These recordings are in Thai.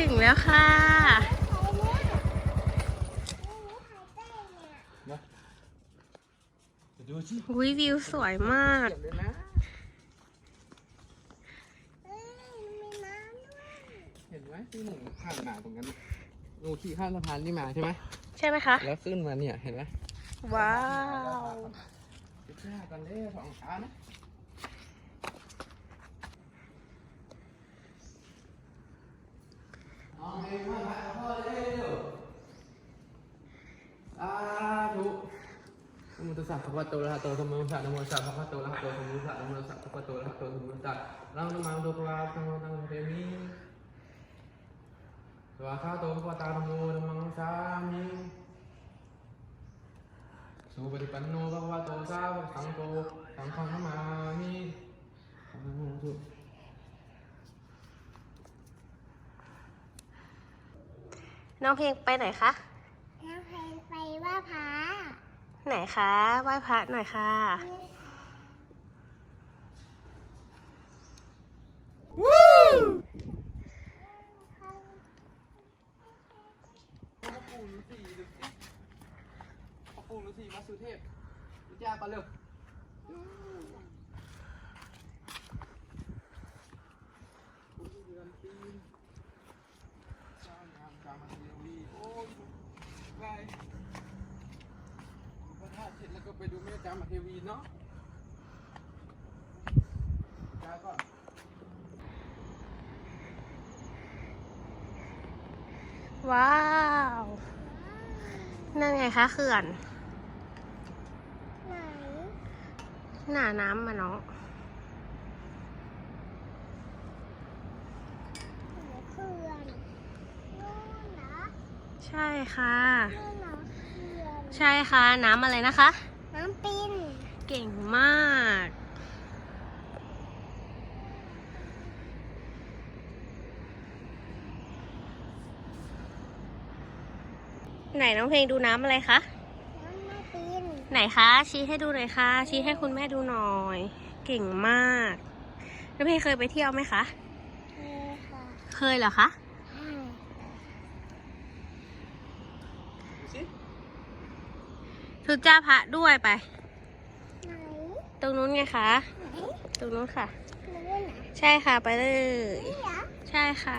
แล้วค่ะนะเดี๋ยวดูสิวิวิวสวยมากเขียนเลยนะเห็นไหมที่หนูผ่านมาตรงนั้นน่ะหนูขี่ข้ามสะพานนี่มาใช่ไหมใช่ไหมคะ แล้วขึ้นมาเนี่ยเห็นไหมว้าวจะแช่กันเลยสองขานะ เอาเองมาหาพ่อเร็วสาธุนะโตัสสะภะคะวะโตอะหะโตสัมมาสัมพุทธัสสะโมตัสสะภะคะวะโตอะระหะโตสัมมาสัมพุทธัสสะโมตัสสะภะคะวะโตอะระหะโตสมมาสัมพุทธัสสะลังนมังโตปะวาสังวตังเทมิสวาคาโตภะคะวะตาธัมโมธัมังสามิสุปฏิปันโนภะคะวะโตสาวกสังโฆสังฆังนามามิสาธุ น้องเพลงไปไหนคะ น้ำเพลงไปว่าพระ ไหนคะไหว้พระหน่อยค่ะพ่อปู่ฤาษีดูสิพ่อปู่ฤาษีมาสุเทพวิจาปะเร็ว เดือนปีนสร้างงามกามาเทวีโอ้ย ไปพระธาตุเสร็จแล้วก็ไปดูแม่จามาเทวีเนาะจ้าก่อนว้าว นั่นไงคะเขื่อน ไหน หน้าน้ำมาน้อง ไหนเขื่อนนู่นนะ ใช่ค่ะนู่นนะเขื่อนใช่ค่ะ น้ำอะไรนะคะ น้ำปินเก่งมากไหนน้องเพลงดูน้ำอะไรคะ น้ำไม่ปินไหนคะ ชี้ให้ดูหน่อยค่ะ ชี้ให้คุณแม่ดูหน่อย เก่งมาก น้องเพลงเคยไปเที่ยวไหมคะเออค่ะ เคยเหรอคะ ใช่ ดู สิทุจ้าพระด้วยไป ไหนตรงนู้นไงคะ ไหนตรงนู้นค่ะนู่นนะใช่ค่ะไปเลย นี่เหรอใช่ค่ะ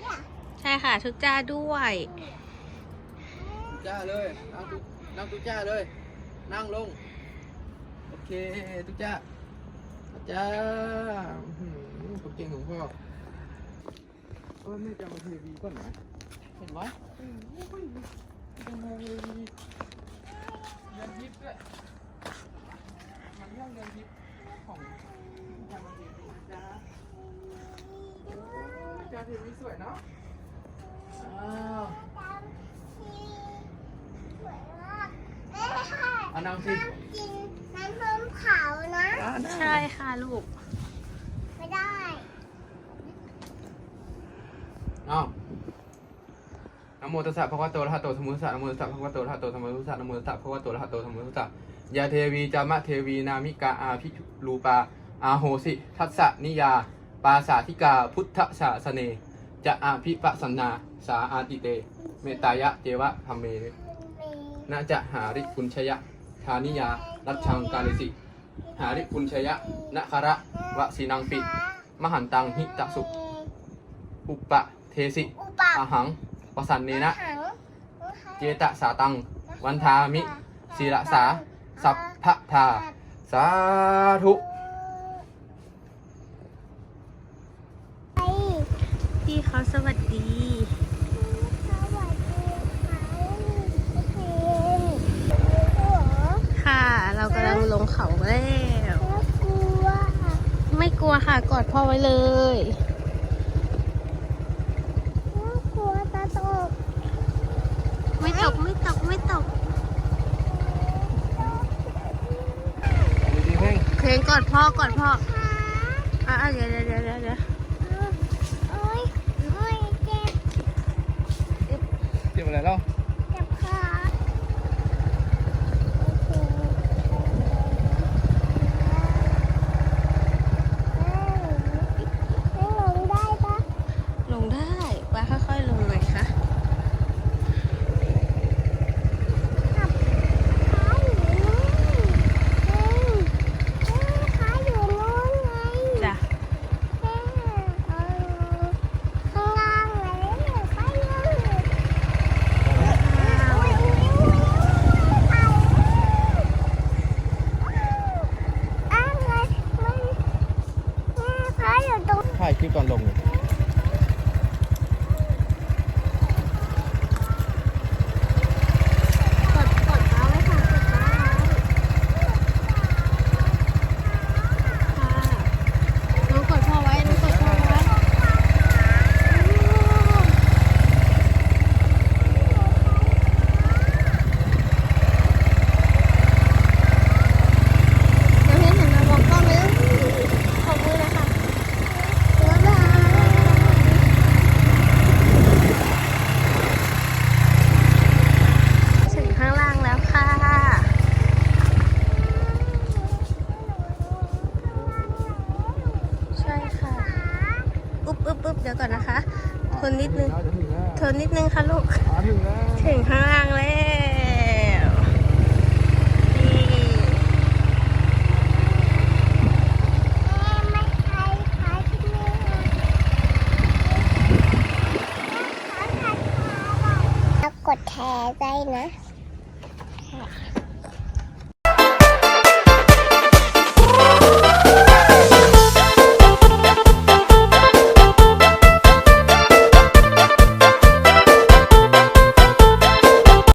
เนี่ยใช่ค่ะทุจ้าด้วยจ้าเลยนั่งตุนั่งตุจ้าเลย นั่งลง โอเคตุจ้าจ้าอื้อหือผมเก่งของพ่อเออแม่จะมาเทวีก่อนนะเห็นไหมโอ้ยยังงงเลยเรียนยิบด้วยมั นเรื่องเรียนยิบของจามาเทวีจ้าโอ้ยจ้าเทวีสวยเนาะอ้าวตามที่สวยมากเอ้ยค่ะเอานั่งสิห้ามกินน้ำส้มเผานะ อ่าได้ ใช่ค่ะลูก ไม่ได้ อ้าวนะ โมตัสสะภะคะวะโตอะระหะโตสัมมาสัมพุทธัสสะนะโมตัสสะภะคะวะโตอะระหะโตสัมมาสัมพุทธัสสะนะโมตัสสะภะคะวะโตอะระหะโตสัมมาสัมพุทธัสสะยาเทวีจามะเทวีนามิกาอาภิรูปาอาโหสิ ทัสสะนิยา ปาสาธิกาพุทธศาสเน จะอาภิปัสสนาสาอาติเต เมตตายะเจวะธรรมเมนาจะหาริปุญชยะธานิยา รัชชังกาลิสิ หาริปุญชยะนะคาระวะสีนังปิ มหันตังหิตะสุอุปะเทสิอุปะอาหัง ปสันเนนะ เจตสาตัง วันทามิศีรสา สัพพะทา สาธุพี่เขาสวัสดีค่ะ เรากำลังลงเขาแล้ว ไม่กลัวค่ะ กอดพ่อไว้เลย น่ากลัวตาตก ไม่ตก ไม่ตก ไม่ตก ดี ๆเพ่งเพลงกอดพ่อกอดพ่อขาอะอะเดี๋ยวเดี๋ยวเดี๋ยวเดี๋ยวเดี๋ยวโอ้ยโอ้ยเจ็บเจ็บอะไรเล่า๊บอึ๊บเดี๋ยวก่อนนะคะ ทนนิดนึง ทนนิดนึงค่ะลูก ถึงข้างล่างแล้วกดแชร์ได้นะ